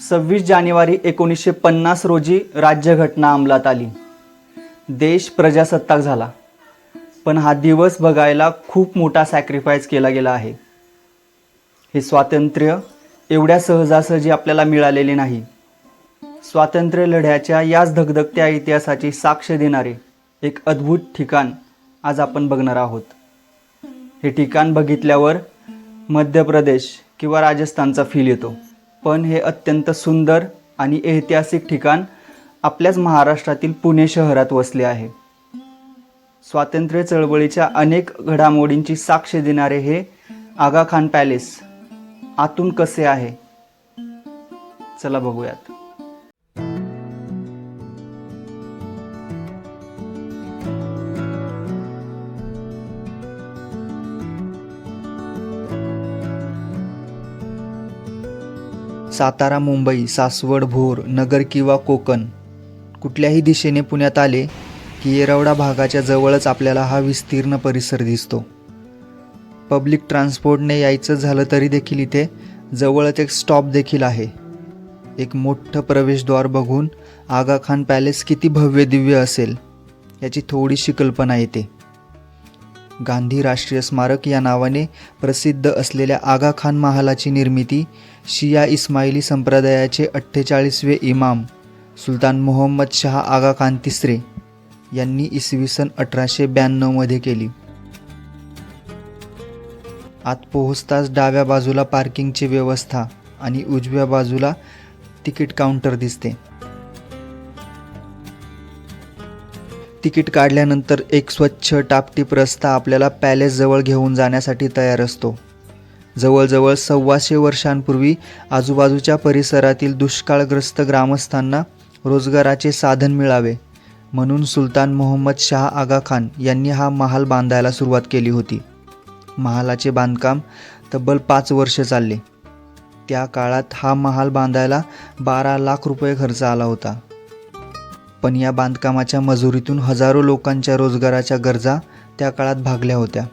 सव्वीस जानेवारी एकोणीसशे पन्नास रोजी राज्यघटना अंमलात आली. देश प्रजासत्ताक झाला. पण हा दिवस बघायला खूप मोठा सॅक्रिफाईस केला गेला आहे. हे स्वातंत्र्य एवढ्या सहजासहजी आपल्याला मिळालेले नाही. स्वातंत्र्य लढ्याच्या याच धगधगत्या इतिहासाची साक्ष देणारे एक अद्भुत ठिकाण आज आपण बघणार आहोत. हे ठिकाण बघितल्यावर मध्य प्रदेश किंवा राजस्थानचा फील येतो. पण हे अत्यंत सुंदर आणि ऐतिहासिक ठिकाण आपल्याच महाराष्ट्रातील पुणे शहरात वसले आहे. स्वातंत्र्य चळवळीच्या अनेक घडामोडींची साक्ष देणारे हे आगा खान पॅलेस आतून कसे आहे? चला बघूयात. सातारा मुंबई सासवड भोर नगर किंवा कोकण. कुठल्याही दिशेने पुण्यात आले की येरवडा भागाच्या जवळच आपल्याला हा विस्तीर्ण परिसर दिसतो. पब्लिक ट्रान्सपोर्टने यायचं झालं तरी देखील इथे जवळच एक स्टॉप देखील आहे. एक मोठं प्रवेशद्वार बघून आगा खान पॅलेस किती भव्य दिव्य असेल याची थोडीशी कल्पना येते. गांधी राष्ट्रीय स्मारक या नावाने प्रसिद्ध असलेल्या आगा खान महालाची निर्मिती शिया इस्माइली संप्रदायाचे अठ्ठेचाळीसवे इमाम सुलतान मोहम्मद शहा आगा खान तिसरे यांनी इसवी सन अठराशे ब्याण्णवमध्ये केली. आत पोहोचताच डाव्या बाजूला पार्किंगची व्यवस्था आणि उजव्या बाजूला तिकीट काउंटर दिसते. तिकीट काढल्यानंतर एक स्वच्छ टापटीप रस्ता आपल्याला पॅलेसजवळ घेऊन जाण्यासाठी तयार असतो. जवळजवळ सव्वाशे वर्षांपूर्वी आजूबाजूच्या परिसरातील दुष्काळग्रस्त ग्रामस्थांना रोजगाराचे साधन मिळावे म्हणून सुलतान मोहम्मद शाह आगा खान यांनी हा महाल बांधायला सुरुवात केली होती. महालाचे बांधकाम तब्बल पाच वर्ष चालले. त्या काळात हा महाल बांधायला बारा लाख रुपये खर्च आला होता. पण या बांधकामाच्या मजुरीतून हजारो लोकांच्या रोजगाराच्या गरजा त्या काळात भागल्या होत्या.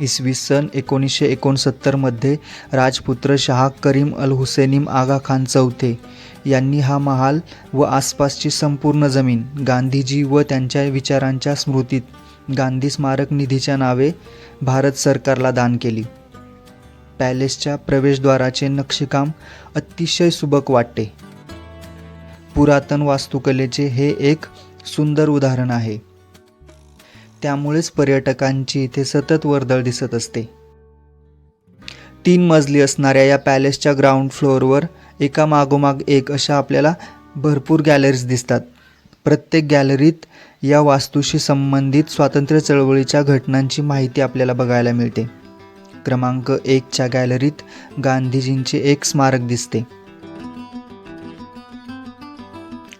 इसवी सन एकोणीसशे एकोणसत्तरमध्ये राजपुत्र शाह करीम अल हुसेनिम आगा खान चौथे. यांनी हा महाल व आसपासची संपूर्ण जमीन गांधीजी व त्यांच्या विचारांच्या स्मृतीत गांधी स्मारक निधीच्या नावे भारत सरकारला दान केली. पॅलेसच्या प्रवेशद्वाराचे नक्षीकाम अतिशय सुबक वाटते. पुरातन वास्तुकलेचे हे एक सुंदर उदाहरण आहे. त्यामुळेच पर्यटकांची इथे सतत वर्दळ दिसत असते. तीन मजली असणाऱ्या या पॅलेसच्या ग्राउंड फ्लोअरवर एका मागोमाग एक अशा आपल्याला भरपूर गॅलरीज दिसतात. प्रत्येक गॅलरीत या वास्तूशी संबंधित स्वातंत्र्य चळवळीच्या घटनांची माहिती आपल्याला बघायला मिळते. क्रमांक एकच्या गॅलरीत गांधीजींचे एक स्मारक दिसते.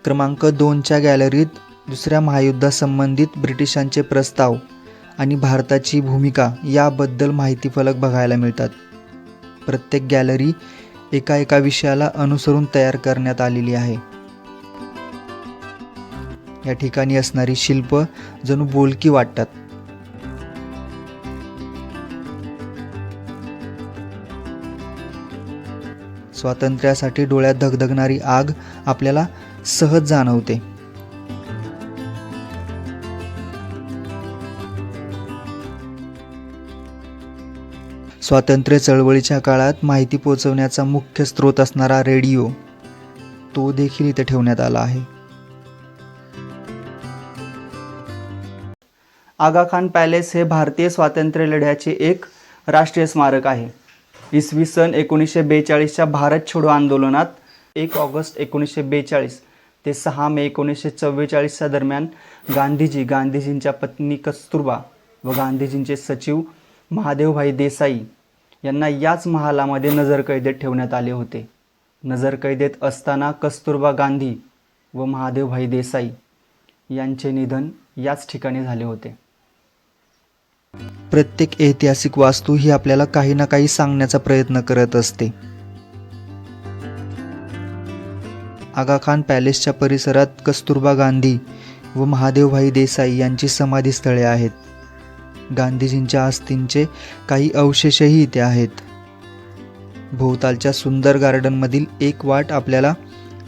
क्रमांक दोनच्या गॅलरीत दुसऱ्या महायुद्धासंबंधित ब्रिटिशांचे प्रस्ताव आणि भारताची भूमिका याबद्दल माहिती फलक बघायला मिळतात. प्रत्येक गॅलरी एका एका विषयाला अनुसरून तयार करण्यात आलेली आहे. या ठिकाणी असणारी शिल्प जणू बोलकी वाटतात. स्वातंत्र्यासाठी डोळ्यात धगधगणारी आग आपल्याला सहज जाणवते. स्वातंत्र्य चळवळीच्या काळात माहिती पोहोचवण्याचा मुख्य स्रोत असणारा रेडिओ तो देखील इथे ठेवण्यात आला आहे. आगा खान पॅलेस हे भारतीय स्वातंत्र्य लढ्याचे एक राष्ट्रीय स्मारक आहे. इसवी सन एकोणीसशे बेचाळीसच्या भारत छोडो आंदोलनात एक ऑगस्ट एकोणीसशे बेचाळीस ते सहा मे एकोणीसशे चव्वेचाळीसच्या दरम्यान गांधीजी गांधीजींच्या पत्नी कस्तुरबा व गांधीजींचे सचिव महादेवभाई देसाई यांना याच महालामध्ये नजरकैदेत ठेवण्यात आले होते. नजरकैदेत असताना कस्तुरबा गांधी व महादेवभाई देसाई यांचे निधन याच ठिकाणी झाले होते. प्रत्येक ऐतिहासिक वास्तू ही आपल्याला काही ना काही सांगण्याचा प्रयत्न करत असते. आगा खान पॅलेसच्या परिसरात कस्तुरबा गांधी व महादेवभाई देसाई यांची समाधीस्थळे आहेत. गांधीजींच्या आस्तींचे काही अवशेषही इथे आहेत. भोवतालच्या सुंदर गार्डनमधील एक वाट आपल्याला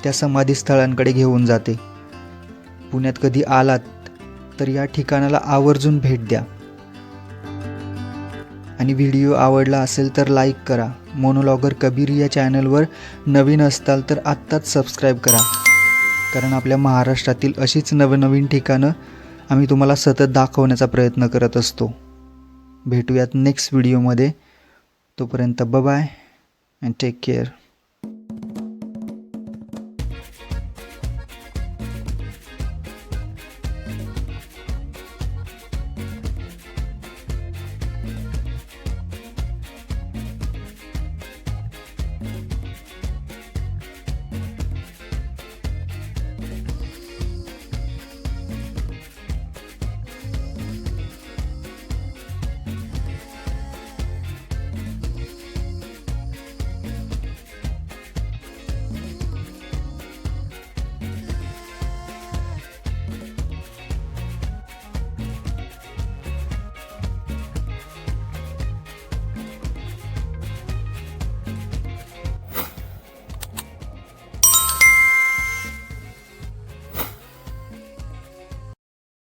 त्या समाधीस्थळांकडे घेऊन जाते. पुण्यात कधी आलात तर या ठिकाणाला आवर्जून भेट द्या. आणि व्हिडिओ आवडला असेल तर लाईक करा. मोनोलॉगर कबीर या चॅनलवर नवीन असताल तर आत्ताच सबस्क्राईब करा. कारण आपल्या महाराष्ट्रातील अशीच नवनवीन ठिकाणं आम्ही तुम्हाला सतत दाखवण्याचा प्रयत्न करत असतो. भेटूयात नेक्स्ट व्हिडिओमध्ये तोपर्यंत बाय अँड टेक केअर